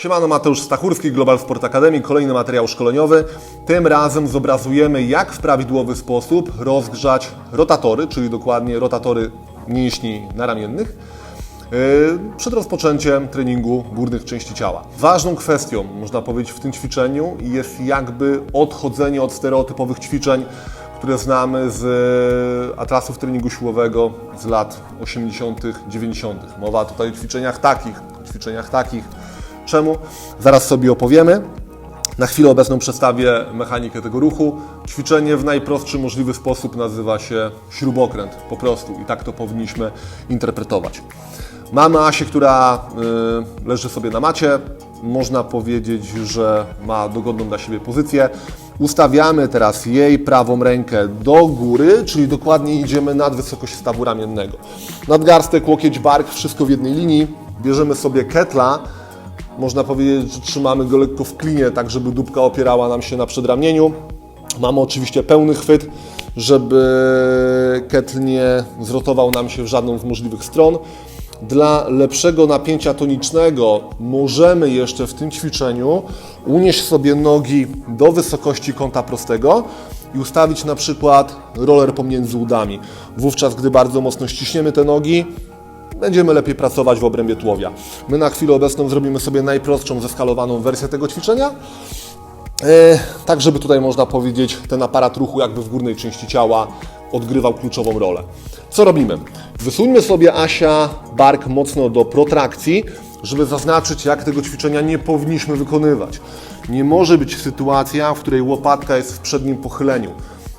Siemano, Mateusz Stachurski, Global Sport Academy, kolejny materiał szkoleniowy. Tym razem zobrazujemy, jak w prawidłowy sposób rozgrzać rotatory, czyli dokładnie rotatory mięśni naramiennych, yy, przed rozpoczęciem treningu górnych części ciała. Ważną kwestią, można powiedzieć, w tym ćwiczeniu jest jakby odchodzenie od stereotypowych ćwiczeń, które znamy z e, atlasów treningu siłowego z lat 80., 90. Mowa tutaj o ćwiczeniach takich, o ćwiczeniach takich. Czemu? Zaraz sobie opowiemy. Na chwilę obecną przedstawię mechanikę tego ruchu. Ćwiczenie w najprostszy możliwy sposób nazywa się śrubokręt, po prostu i tak to powinniśmy interpretować. Mamy Asię, która y, leży sobie na macie. Można powiedzieć, że ma dogodną dla siebie pozycję. Ustawiamy teraz jej prawą rękę do góry, czyli dokładnie idziemy nad wysokość stawu ramiennego. Nadgarstek, łokieć, bark, wszystko w jednej linii. Bierzemy sobie ketla, można powiedzieć, że trzymamy go lekko w klinie, tak żeby dupka opierała nam się na przedramieniu. Mamy oczywiście pełny chwyt, żeby ketl nie zrotował nam się w żadną z możliwych stron. Dla lepszego napięcia tonicznego możemy jeszcze w tym ćwiczeniu unieść sobie nogi do wysokości kąta prostego i ustawić na przykład roller pomiędzy udami. Wówczas, gdy bardzo mocno ściśniemy te nogi, będziemy lepiej pracować w obrębie tułowia. My na chwilę obecną zrobimy sobie najprostszą zeskalowaną wersję tego ćwiczenia, e, tak żeby tutaj można powiedzieć ten aparat ruchu jakby w górnej części ciała odgrywał kluczową rolę. Co robimy? Wysuńmy sobie Asia bark mocno do protrakcji, żeby zaznaczyć jak tego ćwiczenia nie powinniśmy wykonywać. Nie może być sytuacja, w której łopatka jest w przednim pochyleniu.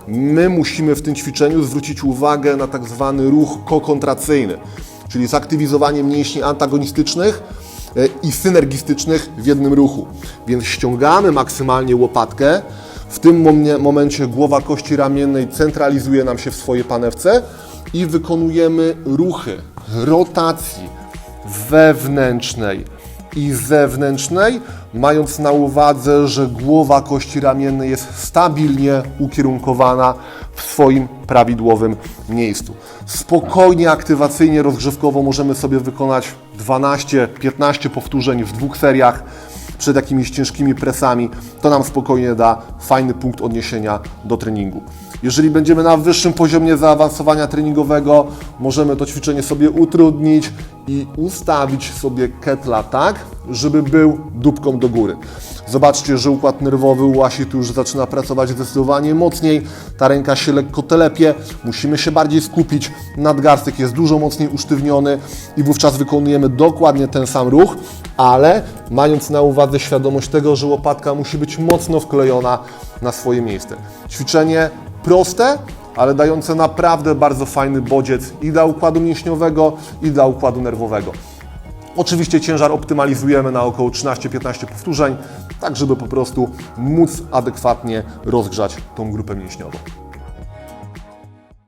My musimy w tym ćwiczeniu zwrócić uwagę na tak zwany ruch kokontracyjny, czyli zaktywizowanie mięśni antagonistycznych e, i synergistycznych w jednym ruchu. Więc ściągamy maksymalnie łopatkę. W tym momencie głowa kości ramiennej centralizuje nam się w swojej panewce i wykonujemy ruchy rotacji wewnętrznej i zewnętrznej, mając na uwadze, że głowa kości ramiennej jest stabilnie ukierunkowana w swoim prawidłowym miejscu. Spokojnie, aktywacyjnie, rozgrzewkowo możemy sobie wykonać 12-15 powtórzeń w dwóch seriach przed jakimiś ciężkimi presami. To nam spokojnie da fajny punkt odniesienia do treningu. Jeżeli będziemy na wyższym poziomie zaawansowania treningowego, możemy to ćwiczenie sobie utrudnić i ustawić sobie ketla tak, żeby był dupką do góry. Zobaczcie, że układ nerwowy u Asi tu już zaczyna pracować zdecydowanie mocniej. Ta ręka się lekko telepie, musimy się bardziej skupić. Nadgarstek jest dużo mocniej usztywniony i wówczas wykonujemy dokładnie ten sam ruch, ale mając na uwadze świadomość tego, że łopatka musi być mocno wklejona na swoje miejsce. Ćwiczenie proste, ale dające naprawdę bardzo fajny bodziec i dla układu mięśniowego, i dla układu nerwowego. Oczywiście ciężar optymalizujemy na około 13-15 powtórzeń, tak żeby po prostu móc adekwatnie rozgrzać tą grupę mięśniową.